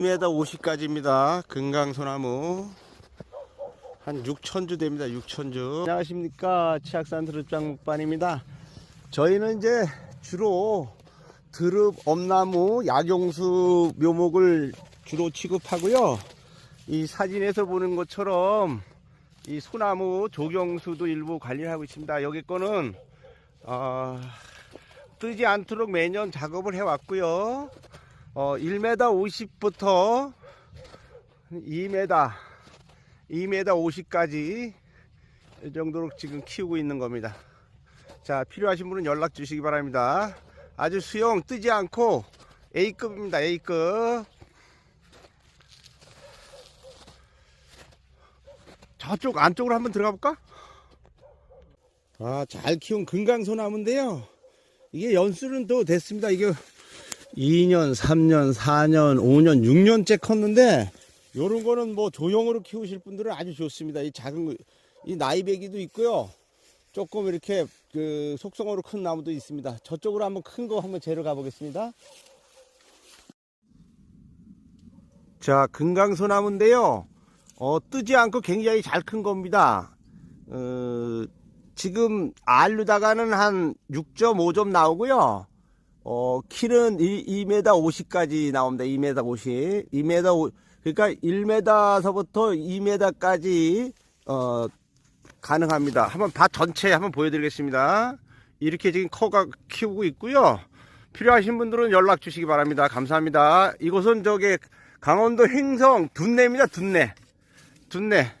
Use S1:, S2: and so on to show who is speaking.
S1: 2m 50까지입니다. 금강소나무. 한 6천주 됩니다. 6천주. 안녕하십니까. 치악산 드릅장 목반입니다. 저희는 이제 주로 드릅, 엄나무, 약용수 묘목을 주로 취급하고요. 이 사진에서 보는 것처럼 이 소나무 조경수도 일부 관리를 하고 있습니다. 여기 거는 어, 뜨지 않도록 매년 작업을 해왔고요. 어, 1m 50부터 2m, 2m 50까지 이 정도로 지금 키우고 있는 겁니다. 자, 필요하신 분은 연락 주시기 바랍니다. 아주 수영 뜨지 않고 A급입니다. A급. 저쪽 안쪽으로 한번 들어가 볼까? 아, 잘 키운 금강소나무인데요. 이게 연수는 또 됐습니다. 이게 2년, 3년, 4년, 5년, 6년째 컸는데 요런 거는 뭐 조형으로 키우실 분들은 아주 좋습니다. 이 작은 거, 이 나이배기도 있고요. 조금 이렇게 그 속성으로 큰 나무도 있습니다. 저쪽으로 한번 큰 거 한번 재러 가보겠습니다. 자, 금강소나무인데요. 어, 뜨지 않고 굉장히 잘 큰 겁니다. 어, 지금 알루다가는 한 6.5점 나오고요. 어, 키는 2, m 50까지 나옵니다. 2m 50. 2m 5, 그러니까 1m서부터 2m까지 어, 가능합니다. 한번 밭 전체 한번 보여드리겠습니다. 이렇게 지금 커가 키우고 있고요. 필요하신 분들은 연락 주시기 바랍니다. 감사합니다. 이곳은 저기 강원도 행성 둔내입니다. 둔내. 둔내.